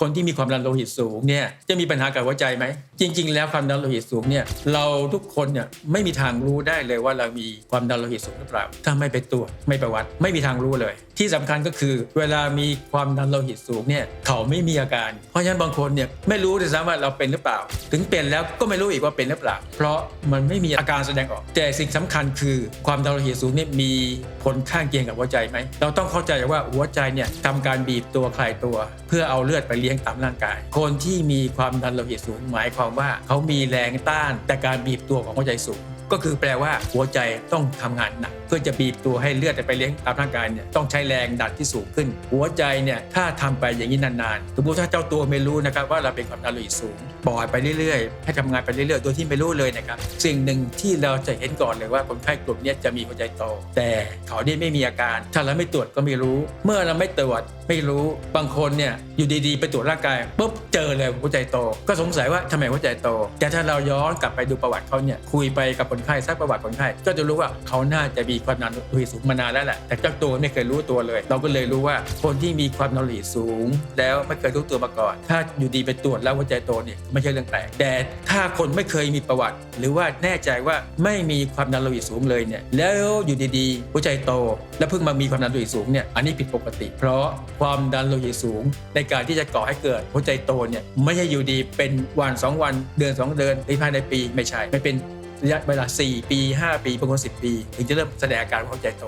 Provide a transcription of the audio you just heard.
คนที่มีความดันโลหิตสูงเนี่ยจะมีปัญหากับหัวใจไหม จริง ๆ แล้วความดันโลหิตสูงเนี่ยเราทุกคนเนี่ยไม่มีทางรู้ได้เลยว่าเรามีความดันโลหิตสูงหรือเปล่า ถ้าไม่ไปตรวจไม่ไปวัดไม่มีทางรู้เลย ที่สำคัญก็คือเวลามีความดันโลหิตสูงเนี่ยเขาไม่มีอาการ เพราะฉะนั้นบางคนเนี่ยไม่รู้ด้วยซ้ำว่าเราเป็นหรือเปล่า ถึงเป็นแล้วก็ไม่รู้อีกว่าเป็นหรือเปล่า เพราะมันไม่มีอาการแสดงออก แต่สิ่งสำคัญคือความดันโลหิตสูงเนี่ยมีผลข้างเคียงกับหัวใจไหมเราต้องเข้าใจว่าหัวใจเนี่ยทำการบีบตัวคลายตัว เพื่อเอาเลือดไปเลี้ยงตามร่างกาย คนที่มีความดันโลหิตสูงหมายความว่าเขามีแรงต้านแต่การบีบตัวของหัวใจสูง ก็คือแปลว่าหัวใจต้องทำงานหนักเพื่อจะบีบตัวให้เลือดไปเลี้ยงตามร่างกายเนี่ยต้องใช้แรงดันที่สูงขึ้น หัวใจเนี่ยถ้าทำไปอย่างนี้นานๆสมมติถ้าเจ้าตัวไม่รู้นะครับว่าเราเป็นความดันโลหิตสูงปล่อยไปเรื่อยๆให้ทำงานไปเรื่อยๆโดยที่ไม่รู้เลยนะครับสิ่งหนึ่งที่เราจะเห็นก่อนเลยว่าคนไข้กลุ่มนี้จะมีหัวใจโตแต่เขาเนี่ยไม่มีอาการ ถ้าเราไม่ตรวจก็ไม่รู้ เมื่อเราไม่ตรวจไม่รู้บางคนเนี่ยอยู่ดีๆ ไปตรวจร่างกายปุ๊บเจอเลยหัวใจโต ก็สงสัยว่าทำไมหัวใจโต แต่ถ้าเราย้อนกลับไปดูประวัติเขาเนี่ยคุยไปกับคนไข้ซักประวัติคนไข้ก็จะรู้ว่าเขาน่าจะมีความดันโลหิตสูงมานานแล้วแหละแต่เจ้าตัวไม่เคยรู้ตัวเลย เราก็เลยรู้ว่าคนที่มีความดันโลหิตสูง แล้วไม่เคยรู้ตัวมาก่อน ถ้าอยู่ดีไปตรวจแล้วหัวใจโตเนี่ยไม่ใช่เรื่องแปลกแต่ถ้าคนไม่เคยมีประวัติ หรือว่าแน่ใจว่าไม่มีความดันโลหิตสูงเลยเนี่ยแล้วอยู่ดีๆหัวใจโต แล้วเพิ่งมามีความดันโลหิตสูงเนี่ยอันนี้ผิดปกติ เพราะความดันโลหิตสูง ในการที่จะก่อให้เกิดหัวใจโตเนี่ยไม่ใช่อยู่ดีเป็นวันสองวันเดือนสองเดือนหรือภายในปีไม่ใช่ไม่เป็น ระยะเวลา 4 ปี 5 ปีบางคน10 ปี ถึงจะเริ่มแสดงอาการหัวใจโต